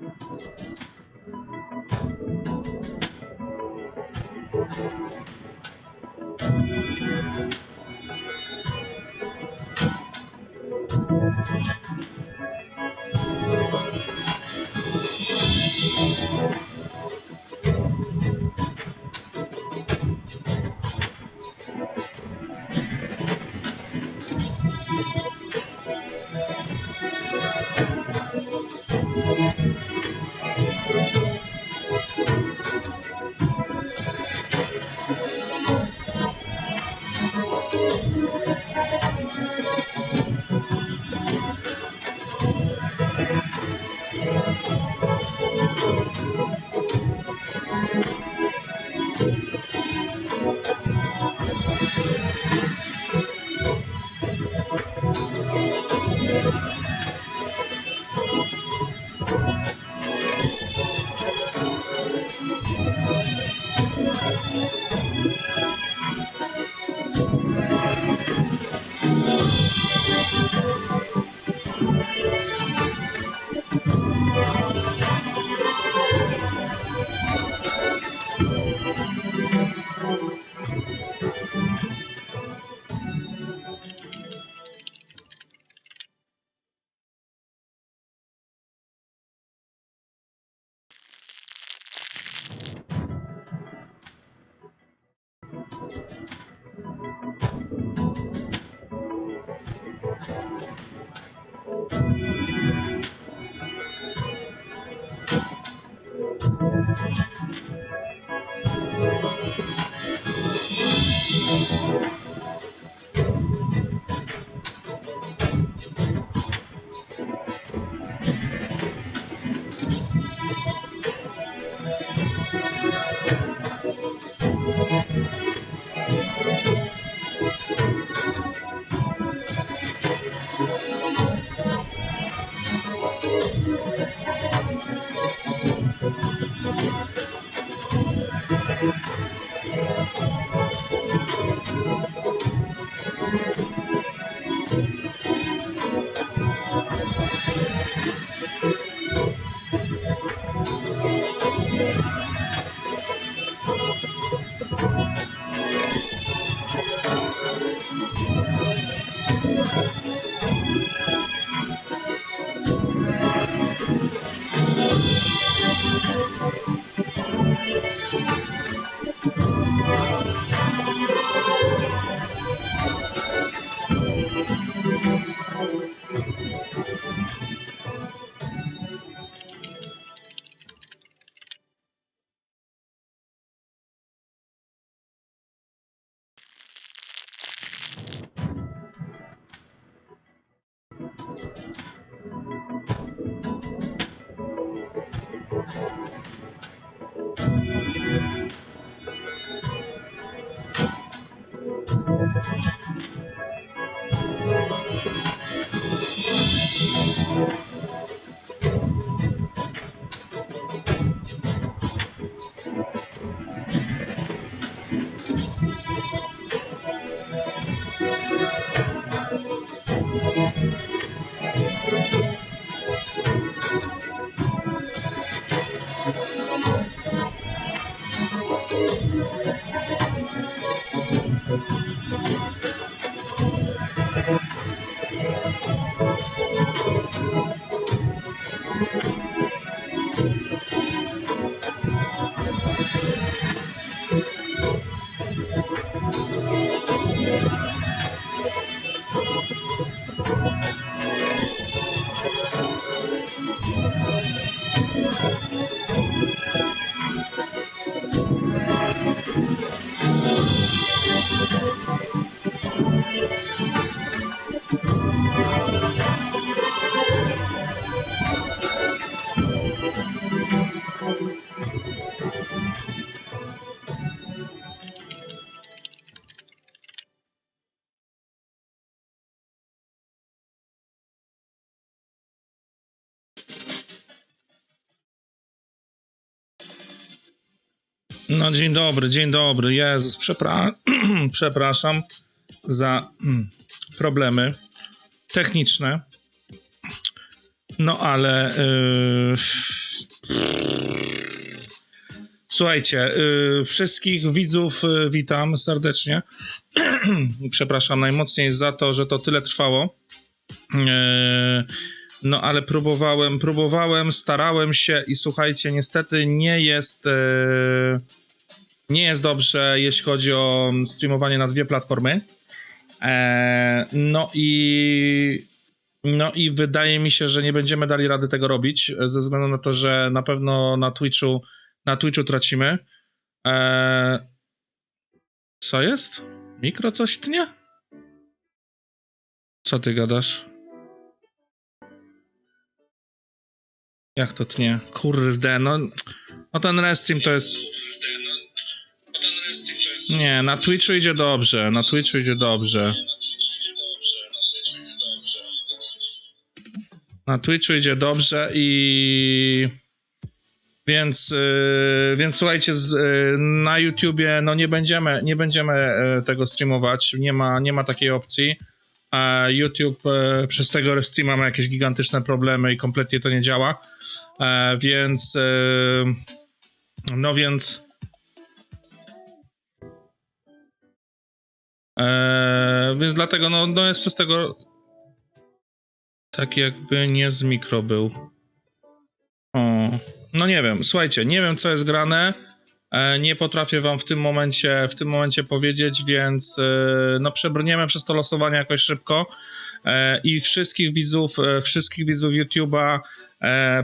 Thank Música Thank you. No dzień dobry, dzień dobry. Jezus, przepra przepraszam za problemy techniczne. No ale. Yy... Słuchajcie, yy, wszystkich widzów yy, witam serdecznie. Przepraszam najmocniej za to, że to tyle trwało. Yy, no ale próbowałem, próbowałem, starałem się i słuchajcie, niestety nie jest. Yy, nie jest dobrze, jeśli chodzi o streamowanie na dwie platformy. E, no i no i wydaje mi się, że nie będziemy dali rady tego robić, ze względu na to, że na pewno na Twitchu, na Twitchu tracimy. Eee, co jest? Mikro coś tnie? Co ty gadasz? Jak to tnie? Kurde, no, no ten restream to jest... Nie, na Twitchu idzie dobrze, na Twitchu idzie dobrze. Na Twitchu idzie dobrze i więc, yy, więc słuchajcie, z, yy, na YouTubie no nie będziemy, nie będziemy yy, tego streamować, nie ma, nie ma takiej opcji. A YouTube yy, przez tego restreama ma jakieś gigantyczne problemy i kompletnie to nie działa. E, więc yy, no więc e, więc dlatego no, no jest przez tego tak jakby nie z mikro był. O, no nie wiem, słuchajcie, nie wiem co jest grane. E, nie potrafię wam w tym momencie, w tym momencie powiedzieć, więc e, no przebrniemy przez to losowanie jakoś szybko. E, I wszystkich widzów, wszystkich widzów YouTube'a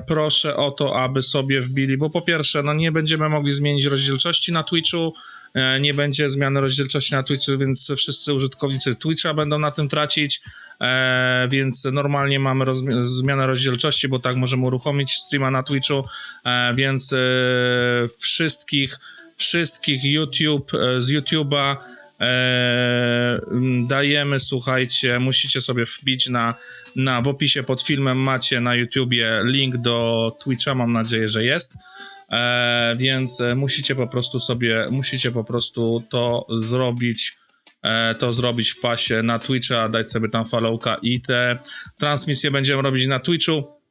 proszę o to, aby sobie wbili, bo po pierwsze, no nie będziemy mogli zmienić rozdzielczości na Twitchu, nie będzie zmiany rozdzielczości na Twitchu, więc wszyscy użytkownicy Twitcha będą na tym tracić, e, więc normalnie mamy roz- zmianę rozdzielczości, bo tak możemy uruchomić streama na Twitchu, e, więc wszystkich, wszystkich YouTube z YouTube'a dajemy, słuchajcie, musicie sobie wbić na, na w opisie pod filmem macie na YouTubie link do Twitcha, mam nadzieję, że jest. E, więc e, musicie po prostu sobie, musicie po prostu to zrobić, e, to zrobić w pasie na Twitcha, dać sobie tam followka i te transmisje będziemy robić na Twitchu.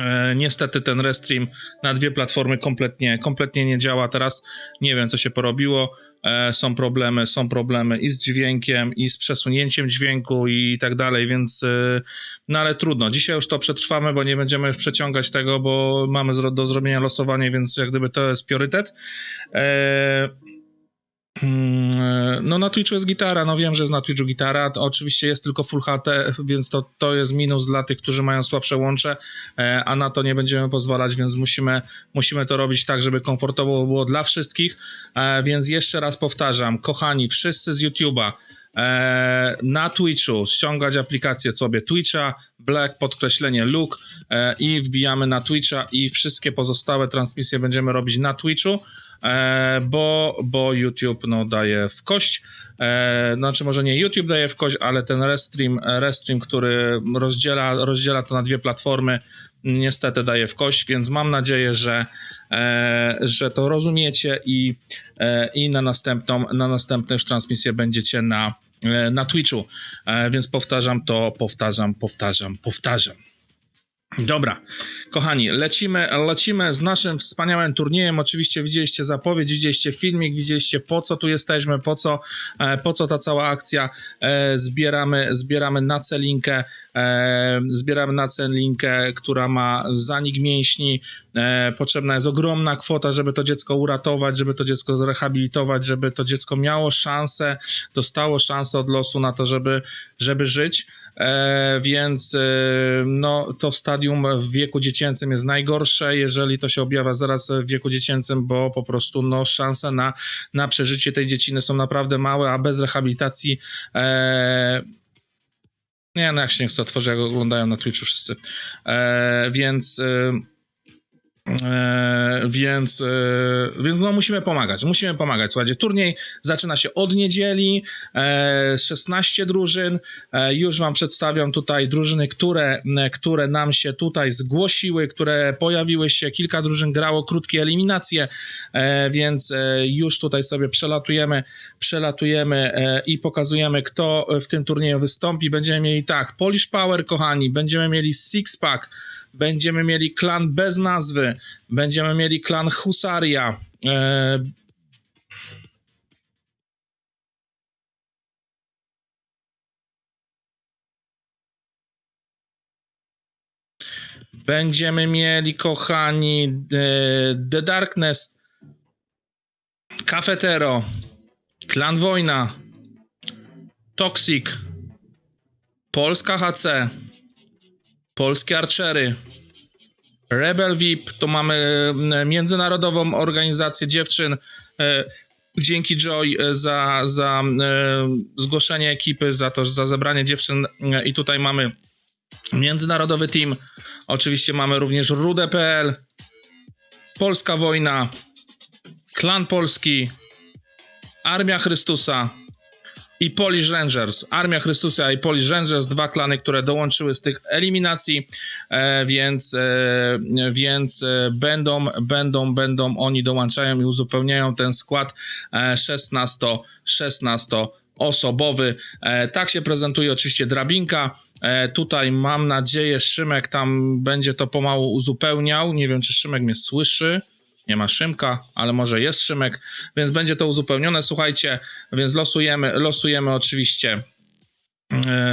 E, niestety ten restream na dwie platformy kompletnie, kompletnie nie działa teraz. Nie wiem, co się porobiło. E, są problemy, są problemy i z dźwiękiem, i z przesunięciem dźwięku i tak dalej, więc e, no ale trudno. Dzisiaj już to przetrwamy, bo nie będziemy przeciągać tego, bo mamy do zrobienia losowanie, więc jak gdyby to jest priorytet. Mm, no na Twitchu jest gitara, no wiem, że jest na Twitchu gitara, to oczywiście jest tylko Full HT, więc to, to jest minus dla tych, którzy mają słabsze łącze, e, a na to nie będziemy pozwalać, więc musimy, musimy to robić tak, żeby komfortowo było dla wszystkich, e, więc jeszcze raz powtarzam, kochani, wszyscy z YouTube'a, e, na Twitchu ściągać aplikację sobie Twitcha, Black, podkreślenie Look i wbijamy na Twitcha i wszystkie pozostałe transmisje będziemy robić na Twitchu. E, bo, bo YouTube no, daje w kość. E, znaczy, może nie YouTube daje w kość, ale ten restream, restream który rozdziela, rozdziela to na dwie platformy, niestety daje w kość, więc mam nadzieję, że, e, że to rozumiecie i, i na, następną, na następne już transmisje będziecie na, na Twitchu. Więc powtarzam to, powtarzam, powtarzam, powtarzam. Dobra, kochani, lecimy, lecimy z naszym wspaniałym turniejem. Oczywiście widzieliście zapowiedź, widzieliście filmik, widzieliście po co tu jesteśmy, po co, e, po co ta cała akcja. E, zbieramy, zbieramy na celinkę, e, zbieramy na celinkę, która ma zanik mięśni. Potrzebna jest ogromna kwota, żeby to dziecko uratować, żeby to dziecko zrehabilitować, żeby to dziecko miało szansę, dostało szansę od losu na to, żeby, żeby żyć. Więc no, to stadium w wieku dziecięcym jest najgorsze, jeżeli to się objawia zaraz w wieku dziecięcym, bo po prostu no, szanse na, na przeżycie tej dzieciny są naprawdę małe, a bez rehabilitacji e, nie, no jak się nie chce otworzyć, jak oglądają na Twitchu wszyscy. E, więc e, E, więc, e, więc no musimy pomagać, musimy pomagać. Słuchajcie, turniej zaczyna się od niedzieli, e, 16 drużyn. E, już wam przedstawiam tutaj drużyny, które, które nam się tutaj zgłosiły, które pojawiły się. Kilka drużyn grało krótkie eliminacje, więc już tutaj sobie przelatujemy, przelatujemy i pokazujemy, kto w tym turnieju wystąpi. Będziemy mieli tak, Polish Power, kochani, będziemy mieli Six Pack, będziemy mieli klan bez nazwy, będziemy mieli klan Husaria. E, Będziemy mieli, kochani, e, The Darkness, Cafetero, Klan Wojna, Toxic, Polska HC, Polskie Archery, Rebel VIP, to mamy e, międzynarodową organizację dziewczyn. E, Dzięki Joy e, za, za e, zgłoszenie ekipy, za to, za zebranie dziewczyn i tutaj mamy międzynarodowy team. Oczywiście mamy również Rude.pl, Polska Wojna, Klan Polski, Armia Chrystusa i Polish Rangers. Armia Chrystusa i Polish Rangers, dwa klany, które dołączyły z tych eliminacji, e, więc, e, więc e, będą, będą, będą, oni dołączają i uzupełniają ten skład e, 16, 16 osobowy. Tak się prezentuje oczywiście drabinka. Tutaj mam nadzieję, Szymek tam będzie to pomału uzupełniał. Nie wiem, czy Szymek mnie słyszy. Nie ma Szymka, ale może jest Szymek, więc będzie to uzupełnione. Słuchajcie, więc losujemy, losujemy oczywiście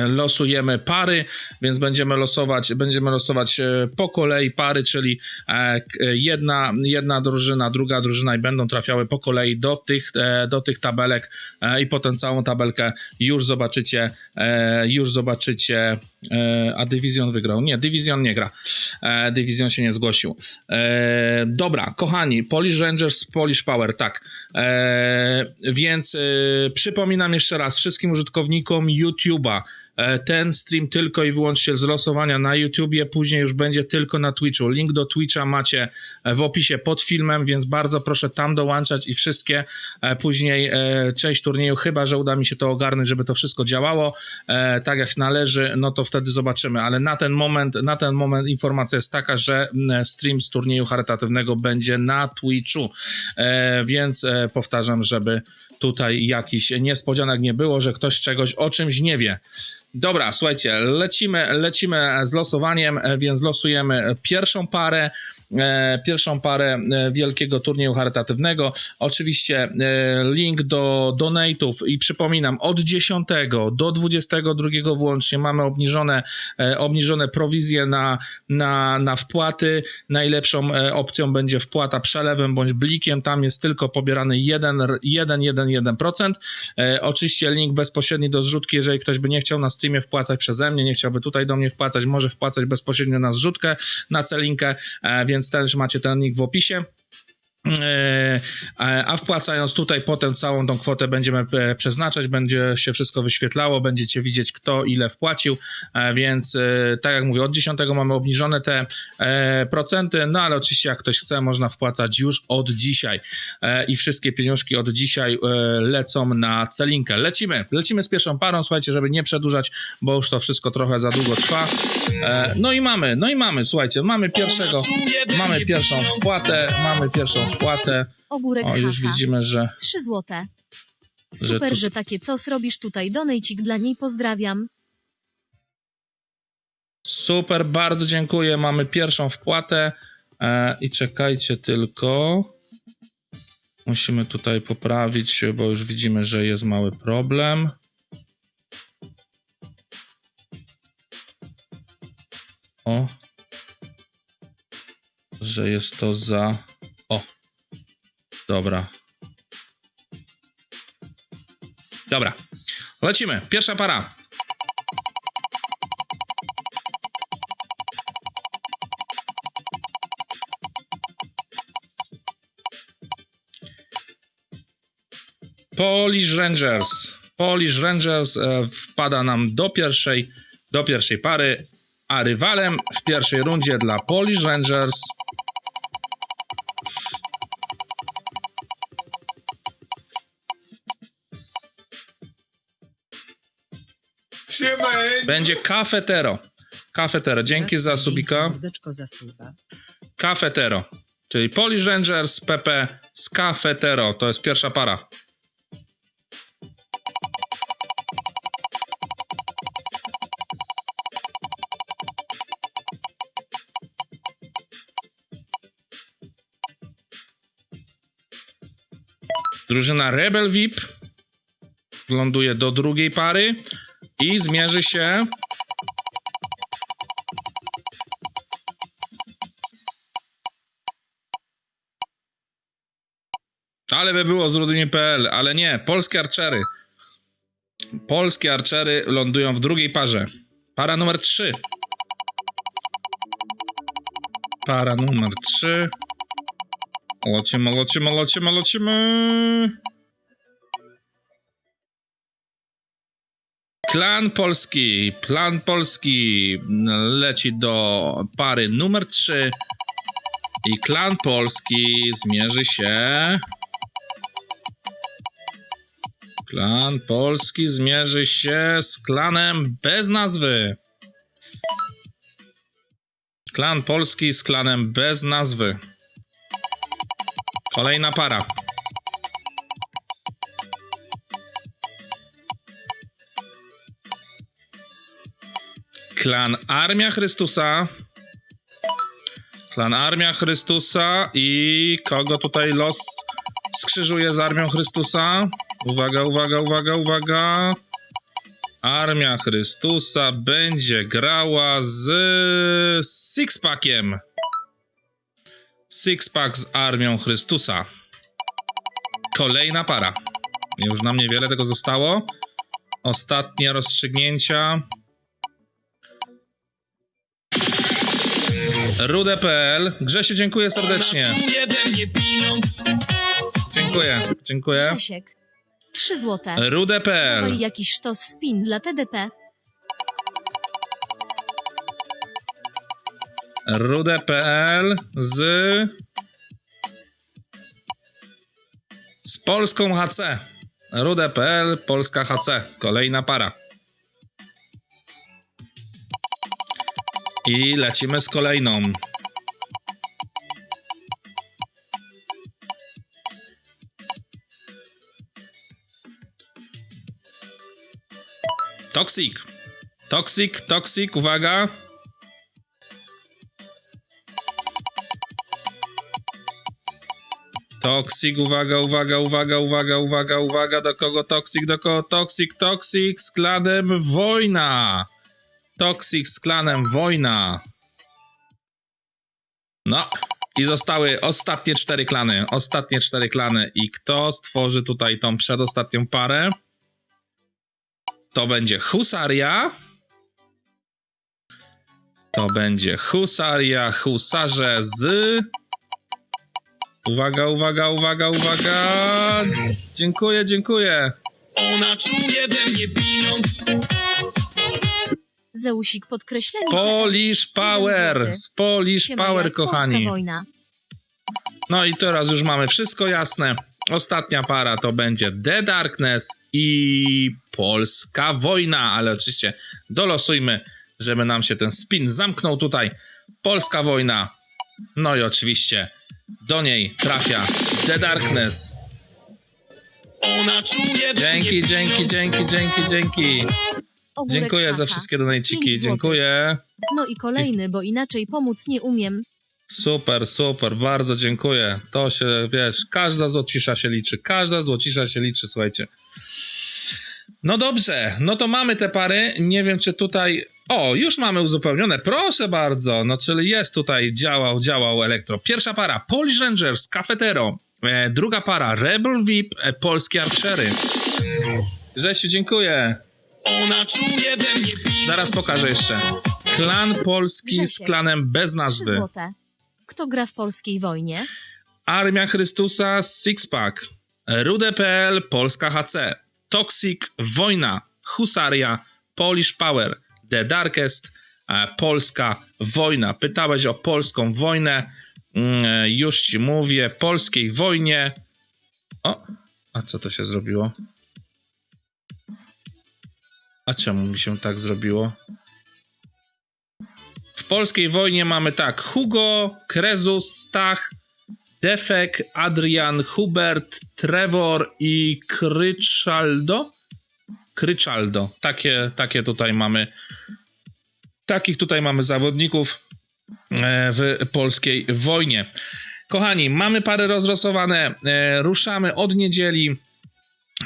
losujemy pary, więc będziemy losować, będziemy losować e, po kolei pary, czyli e, jedna, jedna drużyna, druga drużyna i będą trafiały po kolei do tych, e, do tych tabelek e, i potem całą tabelkę już zobaczycie, e, już zobaczycie, e, a Division wygrał. Nie, Division nie gra. E, Division się nie zgłosił. E, dobra, kochani, Polish Rangers, Polish Power, tak. E, więc e, przypominam jeszcze raz wszystkim użytkownikom YouTube'a, e, ten stream tylko i wyłącznie z losowania na YouTubie, później już będzie tylko na Twitchu. Link do Twitcha macie e, w opisie pod filmem, więc bardzo proszę tam dołączać i wszystkie e, później e, część turnieju, chyba że uda mi się to ogarnąć, żeby to wszystko działało e, tak jak należy, no to wtedy zobaczymy, ale na ten moment, na ten moment informacja jest taka, że mm, stream z turnieju charytatywnego będzie na Twitchu, e, więc e, powtarzam, żeby tutaj jakichś niespodzianek nie było, że ktoś czegoś o czymś nie wie. Dobra, słuchajcie, lecimy, lecimy z losowaniem, e, więc losujemy pierwszą parę, e, pierwszą parę e, wielkiego turnieju charytatywnego. Oczywiście link do donate'ów i przypominam, od 10 do 22 włącznie mamy obniżone, obniżone prowizje na, na, na wpłaty. Najlepszą opcją będzie wpłata przelewem bądź blikiem, tam jest tylko pobierany 1, 1, 1, 1%. E, oczywiście link bezpośredni do zrzutki, jeżeli ktoś by nie chciał na streamie wpłacać przeze mnie, nie chciałby tutaj do mnie wpłacać, może wpłacać bezpośrednio na zrzutkę, na celinkę, e, więc też macie ten link w opisie. E, A wpłacając tutaj potem całą tą kwotę będziemy e, przeznaczać, będzie się wszystko wyświetlało, będziecie widzieć kto ile wpłacił, e, więc tak jak mówię, od 10 mamy obniżone te procenty, no ale oczywiście jak ktoś chce, można wpłacać już od dzisiaj i wszystkie pieniążki od dzisiaj lecą na celinkę. Lecimy, lecimy z pierwszą parą, słuchajcie, żeby nie przedłużać, bo już to wszystko trochę za długo trwa. No i mamy, no i mamy, słuchajcie, mamy pierwszego, mamy pierwszą wpłatę, mamy pierwszą wpłatę. Ogórek O, już haha. widzimy, że 3 złote. Że Super, tu- że takie co zrobisz tutaj donejcik dla niej pozdrawiam. super, bardzo dziękuję. Mamy pierwszą wpłatę e, i czekajcie tylko. Musimy tutaj poprawić, bo już widzimy, że jest mały problem. O, że jest to za. Dobra. Dobra, lecimy. Pierwsza para. Polish Rangers. Polish Rangers e, wpada nam do pierwszej, do pierwszej pary, a rywalem w pierwszej rundzie dla Polish Rangers Będzie kafetero. Kafetero. Dzięki za subika. Kafetero. Czyli Polish Rangers, PP z Cafetero. To jest pierwsza para. Drużyna Rebel VIP ląduje do drugiej pary i zmierzy się Ale by było z rudymi.pl, ale nie, polskie archery. Polskie archery lądują w drugiej parze. Para numer 3. Para numer 3. Lecimy, lecimy, lecimy, lecimy. Klan Polski, Plan Polski leci do pary numer 3 i Klan Polski zmierzy się. Klan Polski zmierzy się z klanem bez nazwy. Klan Polski z klanem bez nazwy. Kolejna para. Klan Armia Chrystusa. Klan Armia Chrystusa i kogo tutaj los skrzyżuje z Armią Chrystusa? Uwaga, uwaga, uwaga, uwaga. Armia Chrystusa będzie grała z Sixpackiem. Sixpack z Armią Chrystusa. Kolejna para. Już nam niewiele tego zostało. Ostatnie rozstrzygnięcia. Rude.pl. Grzesiu, dziękuję serdecznie. Dziękuję, dziękuję. Grzesiek. 3 złote. Rude.pl. Dawaj jakiś sztos spin dla TDP. Rude.pl z z polską HC. Rude.pl, polska HC. Kolejna para. I lecimy z kolejną. Toxic. Toxic, toxic, uwaga. Toxic, uwaga, uwaga, uwaga, uwaga, uwaga, uwaga, do kogo Toxic, do kogo Toxic, Toxic z klanem Wojna. Toxic z klanem Wojna. No, i zostały ostatnie cztery klany, ostatnie cztery klany i kto stworzy tutaj tą przedostatnią parę? To będzie Husaria. To będzie Husaria, Husarze z... Uwaga, uwaga, uwaga, uwaga. Dziękuję, dziękuję. Ona czuje we mnie pieniądz. Zeusik podkreślenie. Polish Power. Z Polish Siema, Power, kochani. Wojna. No i teraz już mamy wszystko jasne. Ostatnia para to będzie The Darkness i Polska Wojna, ale oczywiście dolosujmy, żeby nam się ten spin zamknął tutaj. Polska Wojna. No i oczywiście do niej trafia The Darkness. Ona czuje we Dzięki, dzięki, dzięki, dzięki, dzięki. Ogórek Dziękuję za wszystkie donajciki. Dziękuję. No i kolejny, bo inaczej pomóc nie umiem. Super, super, bardzo dziękuję. To się, wiesz, każda złocisza się liczy, każda złocisza się liczy, słuchajcie. No dobrze, no to mamy te pary. Nie wiem, czy tutaj. O, już mamy uzupełnione, proszę bardzo. No, czyli jest tutaj, działał, działał elektro. Pierwsza para, Polish Rangers, Cafetero. E, druga para, Rebel VIP, e, polskie archery. Grzesiu, dziękuję. Ona czuje we mnie pieniądz. Zaraz pokażę jeszcze. Klan polski z klanem bez 3 nazwy. złote. Kto gra w polskiej wojnie? Armia Chrystusa Sixpack, Rude.pl Polska HC, Toxic Wojna, Husaria, Polish Power, The Darkest, e, Polska Wojna. Pytałeś o polską wojnę, Mm, e, już ci mówię, polskiej wojnie. O, a co to się zrobiło? A czemu mi się tak zrobiło? W polskiej wojnie mamy tak: Hugo, Krezus, Stach, Defek, Adrian, Hubert, Trevor i Kryczaldo. Kryczaldo. Takie, takie tutaj mamy. Takich tutaj mamy zawodników e, w polskiej wojnie. Kochani, mamy pary rozlosowane, e, ruszamy od niedzieli.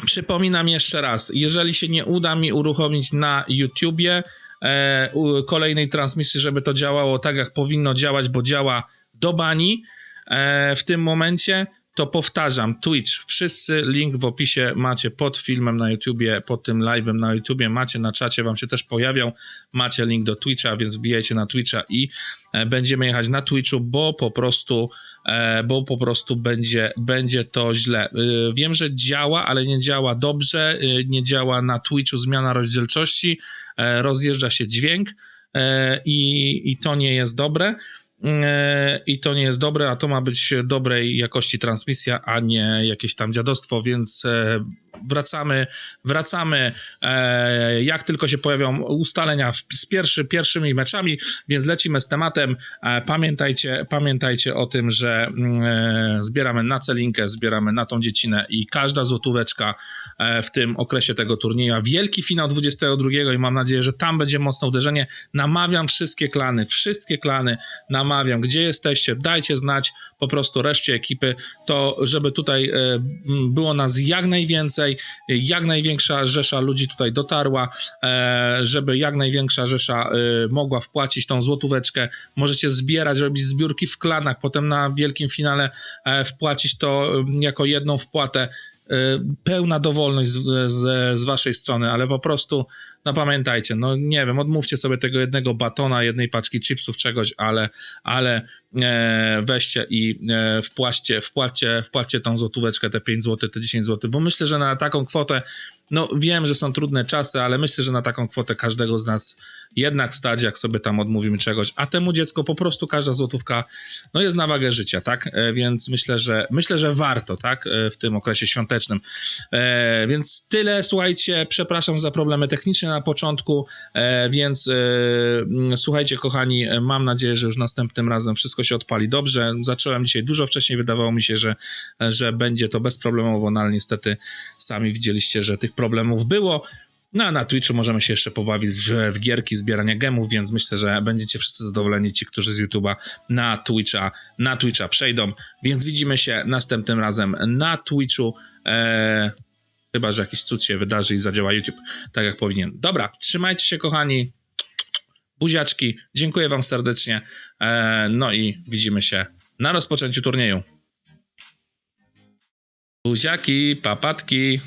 Przypominam jeszcze raz, jeżeli się nie uda mi uruchomić na YouTubie e, u, kolejnej transmisji, żeby to działało tak, jak powinno działać, bo działa do bani e, w tym momencie, to powtarzam, Twitch, wszyscy link w opisie macie pod filmem na YouTubie, pod tym live'em na YouTubie, macie na czacie, wam się też pojawią, macie link do Twitcha, więc wbijajcie na Twitcha i e, będziemy jechać na Twitchu, bo po prostu e, bo po prostu będzie, będzie to źle. Y, Wiem, że działa, ale nie działa dobrze, nie działa na Twitchu zmiana rozdzielczości, e, rozjeżdża się dźwięk e, i, i to nie jest dobre. E, I to nie jest dobre, a to ma być dobrej jakości transmisja, a nie jakieś tam dziadostwo, więc e, wracamy, wracamy e, jak tylko się pojawią ustalenia z pierwszy, pierwszymi meczami, więc lecimy z tematem. Pamiętajcie, pamiętajcie o tym, że mm, zbieramy na celinkę, zbieramy na tą dziecinę i każda złotóweczka w tym okresie tego turnieju, wielki finał 22 i mam nadzieję, że tam będzie mocne uderzenie. Namawiam wszystkie klany, wszystkie klany, namawiam, gdzie jesteście, dajcie znać po prostu reszcie ekipy, to żeby tutaj e, było nas jak najwięcej, jak największa rzesza ludzi tutaj dotarła, e, żeby jak największa rzesza e, mogła wpłacić tą złotóweczkę. Możecie zbierać, robić zbiórki w klanach, potem na wielkim finale wpłacić to jako jedną wpłatę. E, Pełna dowolność z, z, z waszej strony, ale po prostu, no pamiętajcie, no nie wiem, odmówcie sobie tego jednego batona, jednej paczki chipsów, czegoś, ale, ale e, weźcie i e, wpłaćcie, wpłaćcie, wpłaćcie tą złotóweczkę, te 5 zł, te 10 zł, bo myślę, że na taką kwotę, no wiem, że są trudne czasy, ale myślę, że na taką kwotę każdego z nas jednak stać, jak sobie tam odmówimy czegoś, a temu dziecko po prostu każda złotówka, no jest na wagę życia, tak, e, więc myślę, że myślę, że warto, tak, e, w tym okresie świątecznym. E, więc tyle, słuchajcie, przepraszam za problemy techniczne na początku, e, więc e, słuchajcie, kochani, mam nadzieję, że już następnym razem wszystko się odpali dobrze. Zacząłem dzisiaj dużo wcześniej, wydawało mi się, że, że będzie to bezproblemowo, no ale niestety sami widzieliście, że tych problemów było. No a na Twitchu możemy się jeszcze pobawić w, w gierki zbierania gemów, więc myślę, że będziecie wszyscy zadowoleni, ci, którzy z YouTube'a na Twitcha, na Twitcha przejdą. Więc widzimy się następnym razem na Twitchu. E, chyba, że jakiś cud się wydarzy i zadziała YouTube tak jak powinien. Dobra, trzymajcie się kochani. Buziaczki, dziękuję wam serdecznie. E, no i widzimy się na rozpoczęciu turnieju. Buziaki, papatki.